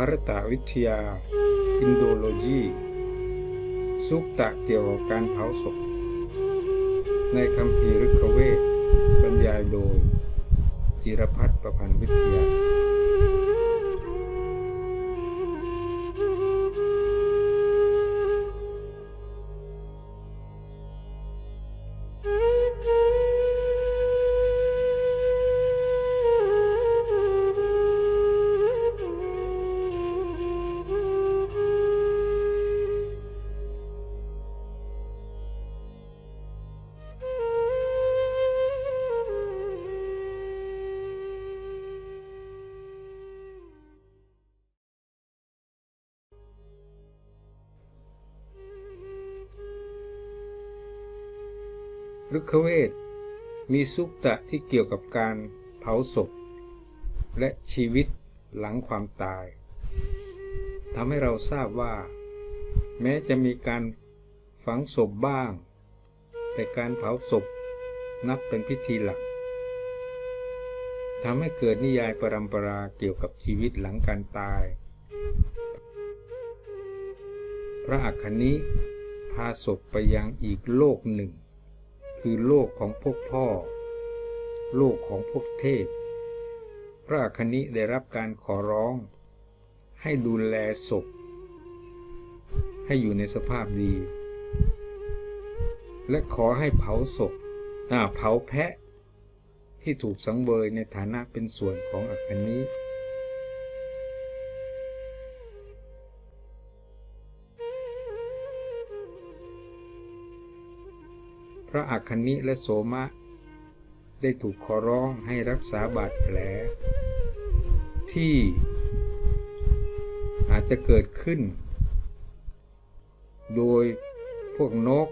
ารตวิทยา อินโดโลจีสุกตะเกี่ยวกับการเผาศพ ในคำพีรุกเวทบรรยายโดย จิรพัฒน์ประพันธ์วิทยา ฤกเวทมีสุกตะที่เกี่ยวกับการเผาศพ และชีวิตหลังความตายทำให้เราทราบว่า แม้จะมีการฝังศพบ้าง แต่การเผาศพนับเป็นพิธีหลักทำให้เกิดนิยายปรำปราเกี่ยวกับชีวิตหลังการตาย พระอัคคณิพาศพไปยังอีกโลกหนึ่ง คือโลกของพวกพ่อ โลกของพวกเทพ พระอัคณิได้รับการขอร้อง ให้ดูแลศพ ให้อยู่ในสภาพดี และขอให้เผาศพเผาแพะที่ถูกสังเวยในฐานะเป็นส่วนของอัคคณิ ระอัคคณิและโสมะ ได้ถูกขอร้องให้รักษาบาดแผล ที่อาจจะเกิดขึ้น โดยพวกนก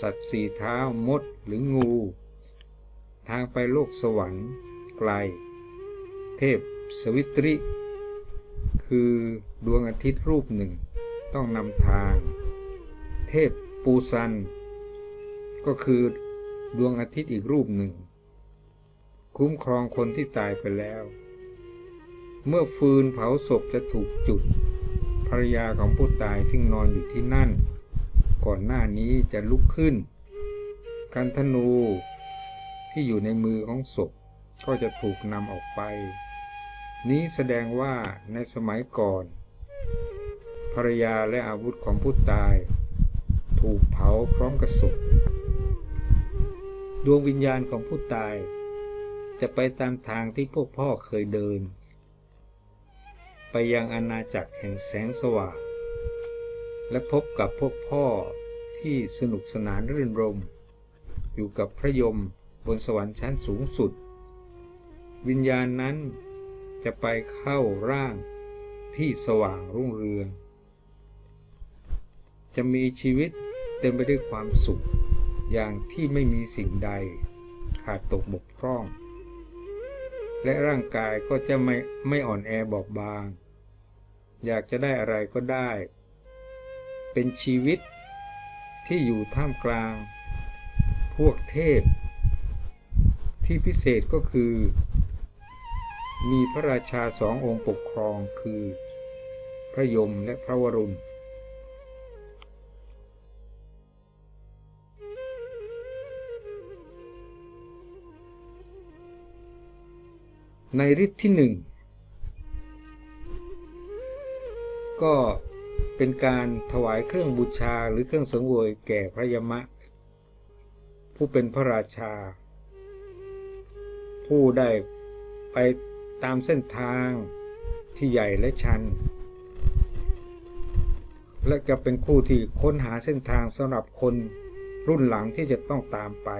สัตว์สี่เท้ามดหรืองู ทางไปโลกสวรรค์ไกล เทพสวิตริ คือดวงอาทิตย์รูปหนึ่ง ต้องนำทาง เทพปูซัน ก็คือดวงอาทิตย์อีกรูปหนึ่ง คุ้มครองคนที่ตายไปแล้ว เมื่อฟืนเผาศพจะถูกจุด ภรรยาของผู้ตายที่นอนอยู่ที่นั่น ก่อนหน้านี้จะลุกขึ้นการธนูที่อยู่ในมือของศพก็จะถูกนำออกไป นี้แสดงว่าในสมัยก่อน ภรรยาและอาวุธของผู้ตาย ถูกเผาพร้อมกับศพ ดวงวิญญาณของผู้ตาย จะไปตามทางที่พวกพ่อเคยเดิน ไปยังอาณาจักรแห่งแสงสว่าง และพบกับพวกพ่อที่สนุกสนานรื่นรม อยู่กับพระยมบนสวรรค์ชั้นสูงสุด วิญญาณนั้นจะไปเข้าร่างที่สว่างรุ่งเรือง จะมีชีวิตเต็มไปด้วยความสุข อย่างที่ไม่มีสิ่งใดขาดตกบกพร่อง และร่างกายก็จะไม่ไม่อ่อนแอบอบบาง อยากจะได้อะไรก็ได้ เป็นชีวิตที่อยู่ท่ามกลาง พวกเทพ ที่พิเศษก็คือ มีพระราชาสององค์ปกครองคือ พระยมและพระวรุณ ในฤทธิ์ที่หนึ่งก็เป็นการถวายเครื่องบูชาหรือเครื่องสังเวยแก่พระยมะ ผู้เป็นพระราชา ผู้ได้ไปตามเส้นทางที่ใหญ่และชัน และจะเป็นคู่ที่ค้นหาเส้นทางสำหรับคนรุ่นหลังที่จะต้องตามไป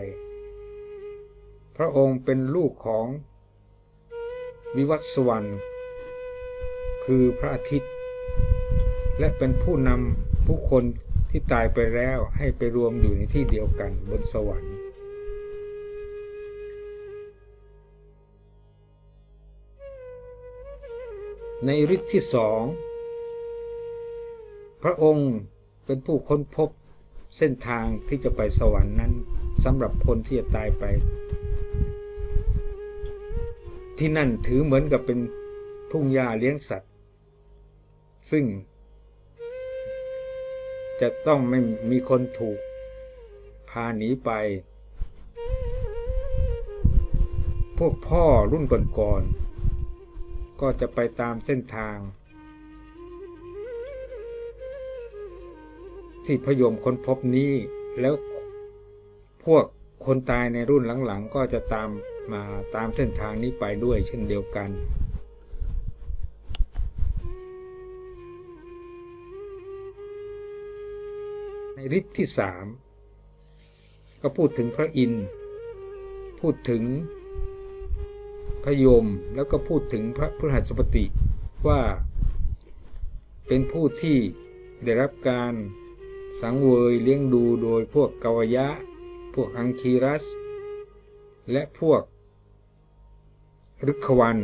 พระองค์เป็นลูกของ วิวัตสวรรค์คือพระอาทิตย์ และเป็นผู้นำผู้คนที่ตายไปแล้วให้ไปรวมอยู่ในที่เดียวกันบนสวรรค์ ในฤทธิ์ที่สอง พระองค์เป็นผู้ค้นพบเส้นทางที่จะไปสวรรค์นั้นสำหรับคนที่จะตายไป ที่นั่นถือเหมือนกับเป็นทุ่งหญ้าเลี้ยงสัตว์ ซึ่ง จะต้องไม่มีคนถูก พาหนีไป พวกพ่อรุ่นก่อนๆก็จะไปตามเส้นทาง ที่พยมค้นพบนี้แล้วพวกคนตายในรุ่นหลังๆ ก็จะตาม มาตามเส้นทางนี้ไปด้วยเช่นเดียวกัน ในฤทธิ์ที่สามก็พูดถึงพระอินทร์พูดถึงพระยมแล้วก็พูดถึงพระพฤหัสบดีว่าเป็นผู้ที่ได้รับการสังเวยเลี้ยงดูโดยพวกกวยะ พวกอังคีรัส และพวก ฤกขวัน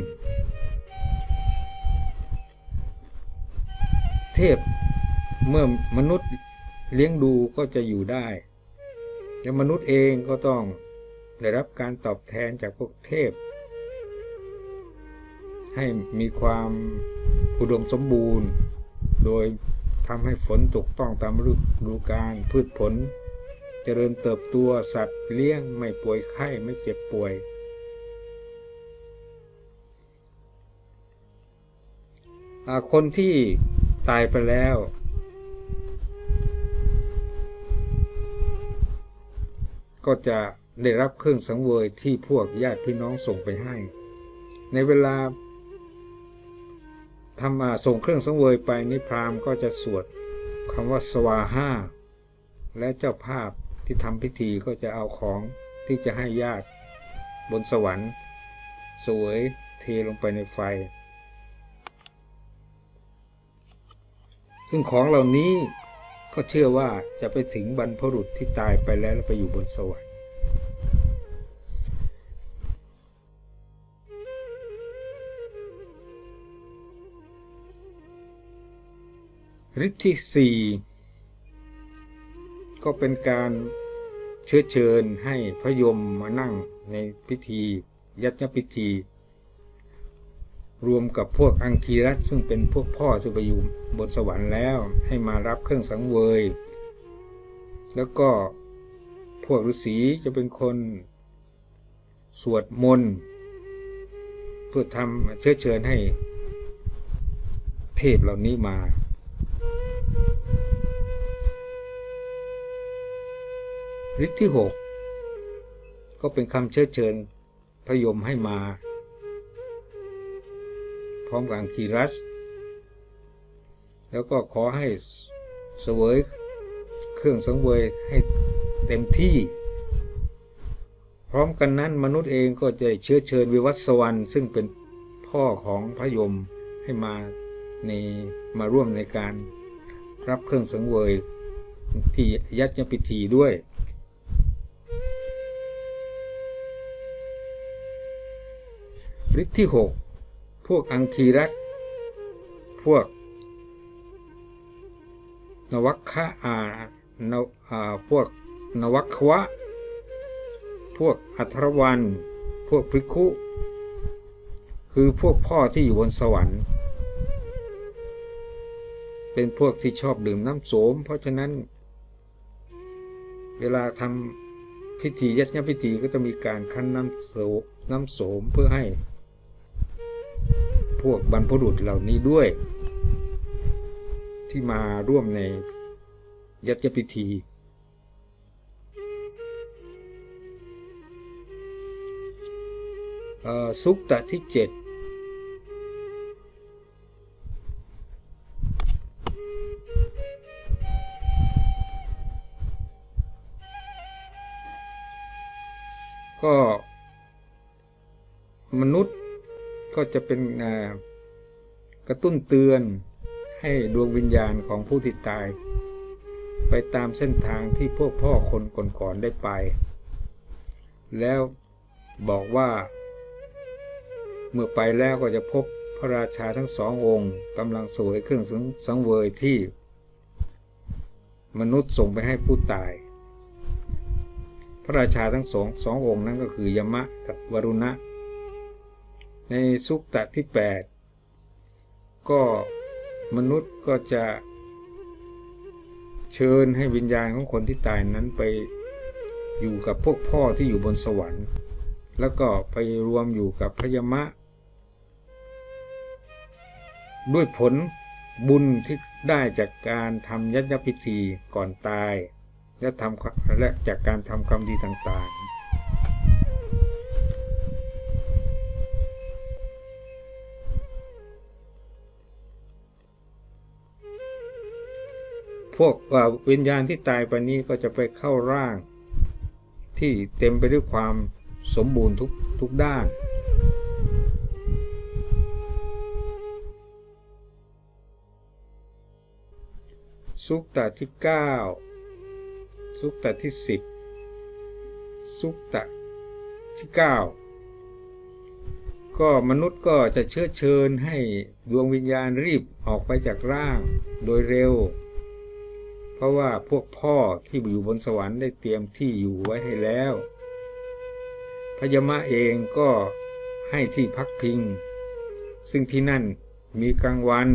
เทพเมื่อมนุษย์เลี้ยงดูก็จะอยู่ได้ และมนุษย์เองก็ต้องได้รับการตอบแทนจากพวกเทพ ให้มีความอุดมสมบูรณ์ โดยทำให้ฝนตกต้องตามฤดูกาลพืชผล เจริญเติบโตสัตว์เลี้ยงไม่ป่วยไข้ไม่เจ็บป่วย คนที่ตายไปแล้ว ก็จะได้รับเครื่องสังเวยที่พวกญาติพี่น้องส่งไปให้ ในเวลาทำอาส่งเครื่องสังเวยไปนิพรามก็จะสวดคำว่าสวาห้าและเจ้าภาพที่ทำพิธีก็จะเอาของที่จะให้ญาติบนสวรรค์ สวยเทลงไปในไฟ ซึ่งของเหล่านี้ก็เชื่อว่าจะไปถึงบรรพบุรุษที่ตายไปแล้วไปอยู่บนสวรรค์ ฤทธิ์ที่สี่ก็เป็นการเชื้อเชิญให้พระยมมานั่งในพิธียัตพิธี รวมกับพวกอังคีรัตซึ่งเป็นพวกพ่อซึ่งไปยู่บนสวรรค์แล้วให้มารับเครื่องสังเวย แล้วก็พวกฤาษีจะเป็นคนสวดมนต์เพื่อทำเชื้อเชิญให้เทพเหล่านี้มาฤทธิ์ที่ 6 ก็เป็นคำเชื้อเชิญพยมให้มา พร้อมกับอังคีรัส แล้วก็ขอให้เสวยเครื่องสังเวยให้เต็มที่ พร้อมกันนั้นมนุษย์เองก็จะเชื้อเชิญวิวัฒสวรรค์ซึ่งเป็นพ่อของพระยมให้มาในมาร่วมในการรับเครื่องสังเวยที่ยัดยพิธีด้วยฤทธิ์ที่ 6 วกอังคีรัตพวก นวัคคะอานอ่าพวกนวัควะ พวกอัทรวัน พวกพริคุ คือพวกพ่อที่อยู่บนสวรรค์ เป็นพวกที่ชอบดื่มน้ำโสม เพราะฉะนั้น เวลาทำพิธียัดยพิธีก็จะมีการคั้นน้ำโสน้ำโสมเพื่อให้ พวกบรรพบุรุษเหล่านี้ด้วย ที่มาร่วมในยัตยพิธี สุกตะที่เจ็ดก็มนุษย์ ก็จะเป็นกระตุ้นเตือนให้ดวงวิญญาณของผู้ที่ตาย ไปตามเส้นทางที่พวกพ่อคนก่อนๆได้ไป แล้วบอกว่า เมื่อไปแล้วก็จะพบพระราชาทั้งสององค์กำลังสวยเครื่องสังสังเวยที่ มนุษย์ส่งไปให้ผู้ตาย พระราชาทั้งสองสององค์นั้นก็คือยมะกับวรุณะ ในสุกตะที่ 8 ก็มนุษย์ก็จะเชิญให้วิญญาณของคนที่ตายนั้นไปอยู่กับพวกพ่อที่อยู่บนสวรรค์ แล้วก็ไปรวมอยู่กับพยมะ ด้วยผลบุญที่ได้จากการทำยัญญพิธีก่อนตาย และทำและจากการทำความดีต่างๆ วกวิญญาณที่ตายไปนี้ก็จะไปเข้าร่าง ที่เต็มไปด้วยความสมบูรณ์ทุกทุกด้าน สุกตะที่ 9 สุกตะที่ 10 สุกตะที่ 9 ก็มนุษย์ก็จะเชื้อเชิญให้ดวงวิญญาณรีบออกไปจากร่างโดยเร็ว เพราะว่าพวกพ่อที่อยู่บนสวรรค์ได้เตรียมที่อยู่ไว้ให้แล้ว พญามะเองก็ให้ที่พักพิง ซึ่งที่นั่นมีกลางวัน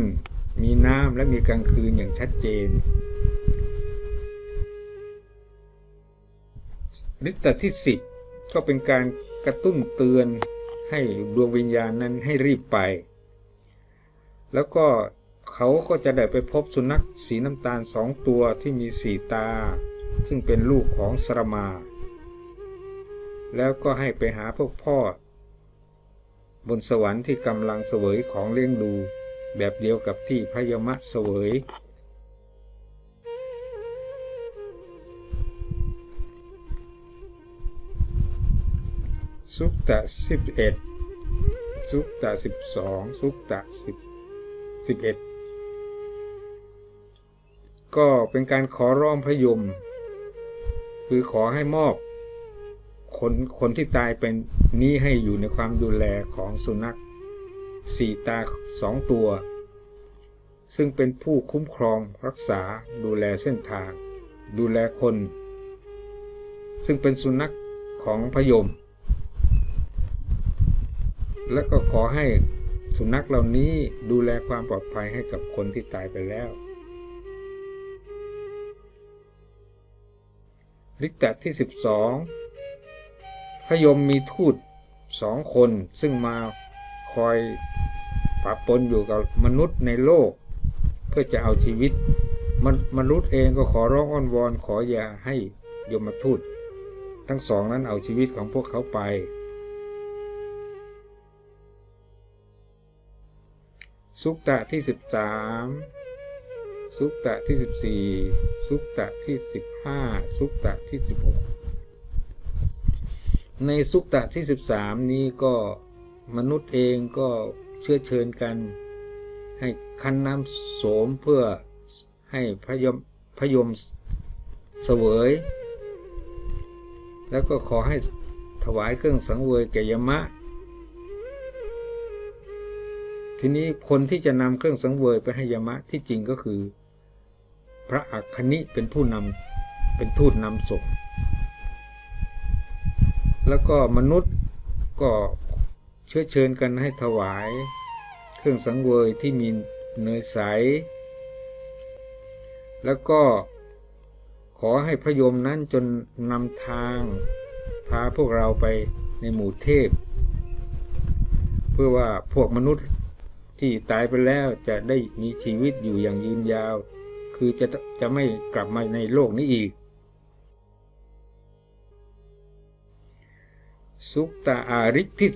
มีน้ำและมีกลางคืนอย่างชัดเจนฤทธิ์ที่ 10 ก็เป็นการกระตุ้นเตือนให้ดวงวิญญาณนั้นให้รีบไป แล้วก็ เขาก็จะได้ไปพบสุนัขสีน้ำตาลสองตัวที่มีสีตา ซึ่งเป็นลูกของสรมา แล้วก็ให้ไปหาพวกพ่อ บนสวรรค์ที่กำลังเสวยของเลี้ยงดู แบบเดียวกับที่พยมะเสวยสุกตะสิบเอ็ดสุกตะสิบสองสุกตะสิบสิบเอ็ด ก็เป็นการขอร้องพยม คือขอให้มอบ คนคนที่ตายเป็นนี้ให้อยู่ในความดูแลของสุนัขสี่ตาสองตัว ซึ่งเป็นผู้คุ้มครองรักษาดูแลเส้นทาง ดูแลคน ซึ่งเป็นสุนัขของพยม และก็ขอให้สุนัขเหล่านี้ดูแลความปลอดภัยให้กับคนที่ตายไปแล้ว ลิกตะที่ 12พยมมีทูตสองคนซึ่งมาคอยปะปนอยู่กับมนุษย์ในโลก เพื่อจะเอาชีวิตมนมนุษย์เองก็ขอร้องอ้อนวอนขออย่าให้ยมทูตทั้งสองนั้นเอาชีวิตของพวกเขาไป สุกตะที่ 13 สุกตะที่ 14 สุกตะที่ 15 สุกตะที่ 16 ในสุกตะที่ 13 นี้ก็มนุษย์เองก็เชื้อเชิญกัน ให้คันน้ำโสมเพื่อให้พยมพยมเสวย แล้วก็ขอให้ถวายเครื่องสังเวยแก่ยมะ ทีนี้คนที่จะนำเครื่องสังเวยไปให้ยมะที่จริงก็คือ พระอัคคณิเป็นผู้นำเป็นทูตนำศพแล้วก็มนุษย์ก็เชื้อเชิญกันให้ถวาย เครื่องสังเวยที่มีเนยใส แล้วก็ขอให้พระยมนั้นจนนำทาง พาพวกเราไปในหมู่เทพ เพื่อว่าพวกมนุษย์ที่ตายไปแล้วจะได้มีชีวิตอยู่อย่างยืนยาว คือจะจะไม่กลับมาในโลกนี้อีก สุกตาอาริกที่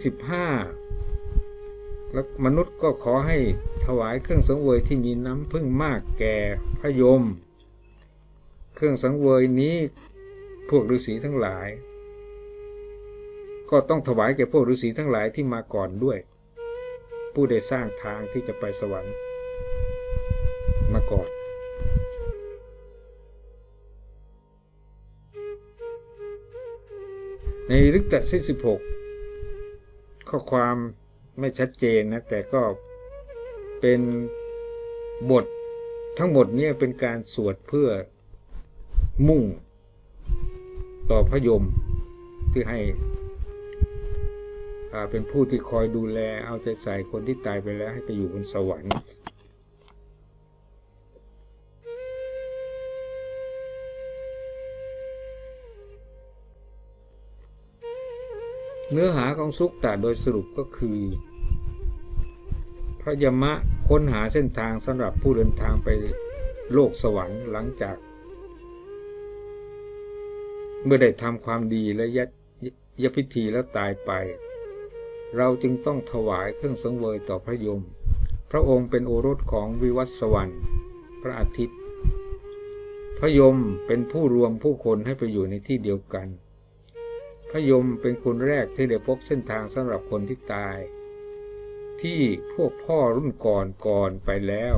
15 แล้วมนุษย์ก็ขอให้ถวายเครื่องสังเวยที่มีน้ำพึ่งมากแก่พระยม เครื่องสังเวยนี้พวกฤาษีทั้งหลาย ก็ต้องถวายแก่พวกฤาษีทั้งหลายที่มาก่อนด้วย ผู้ได้สร้างทางที่จะไปสวรรค์มาก่อน ในลึกแต่ที่16 ข้อความไม่ชัดเจนนะ แต่ก็เป็นบททั้งหมดเนี่ยเป็นการสวดเพื่อมุ่งต่อพระยมเพื่อให้เป็นผู้ที่คอยดูแลเอาใจใส่คนที่ตายไปแล้วให้ไปอยู่บนสวรรค์ เนื้อหาของสุกตะโดยสรุปก็คือ พระยมะค้นหาเส้นทางสำหรับผู้เดินทางไปโลกสวรรค์หลังจาก เมื่อได้ทำความดีและยะยพิธีแล้วตายไป เราจึงต้องถวายเครื่องสังเวยต่อพระยม พระองค์เป็นโอรสของวิวัตสวรรค์พระอาทิตย์ พระยมเป็นผู้รวมผู้คนให้ไปอยู่ในที่เดียวกัน พระยมเป็นคนแรกที่ได้พบเส้นทางสำหรับคนที่ตาย ที่พวกพ่อรุ่นก่อนก่อนไปแล้ว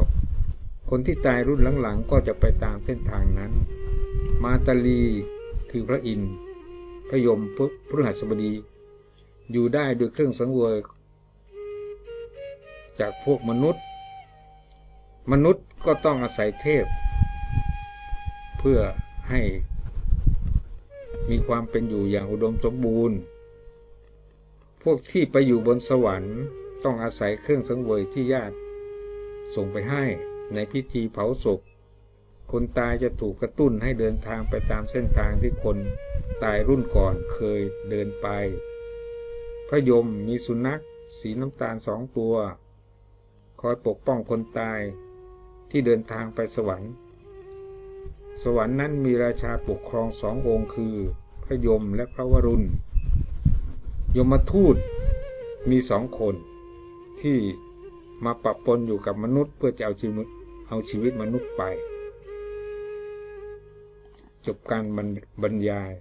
คนที่ตายรุ่นหลังๆ ก็จะไปตามเส้นทางนั้น มาตาลีคือพระอินทร์พระยมพพฤหัสบดี อยู่ได้โดยเครื่องสังเวยจากพวกมนุษย์ มนุษย์ก็ต้องอาศัยเทพ เพื่อให้ มีความเป็นอยู่อย่างอุดมสมบูรณ์ พวกที่ไปอยู่บนสวรรค์ต้องอาศัยเครื่องสังเวยที่ญาติ ส่งไปให้ในพิธีเผาศพ คนตายจะถูกกระตุ้นให้เดินทางไปตามเส้นทางที่คนตายรุ่นก่อนเคยเดินไป พระยมมีสุนัข สีน้ำตาลสองตัว คอยปกป้องคนตายที่เดินทางไปสวรรค์ สวรรค์นั้นมีราชาปกครองสององค์คือ พระยมและพระวรุณ ยมทูตมีสองคน ที่มาปะปนอยู่กับมนุษย์เพื่อจะเอาชีวิตเอาชีวิตมนุษย์ไป จบการบรรบรรยาย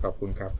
ขอบคุณครับ